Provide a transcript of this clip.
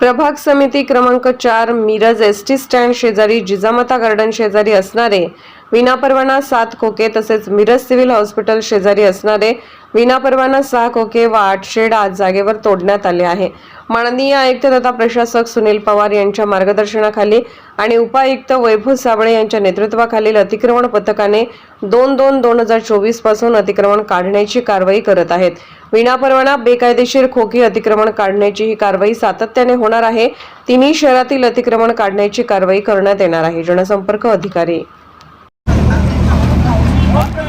प्रभाग समिती क्रमांक चार मिरज एस टी स्टँड शेजारी जिजामाता गार्डन शेजारी असणारे विनापरवाना सात खोके तसेच मिरज सिव्हिल हॉस्पिटल शेजारी असणारे विनापरवाना सहा खोके व आठ शेड आज जागेवर तोडण्यात आले आहे. माननीय आयुक्त तथा प्रशासक सुनील पवार यांच्या मार्गदर्शनाखाली आणि उपायुक्त वैभव साबळे यांच्या नेतृत्वाखालील अतिक्रमण पथकाने दोन दोन दोन हजार चोवीसपासून अतिक्रमण काढण्याची कारवाई करत आहेत. विनापरवाना बेकायदेशीर खोकी अतिक्रमण काढण्याची ही कारवाई सातत्याने होणार आहे. तिन्ही शहरातील अतिक्रमण काढण्याची कारवाई करण्यात येणार आहे. जनसंपर्क अधिकारी 어?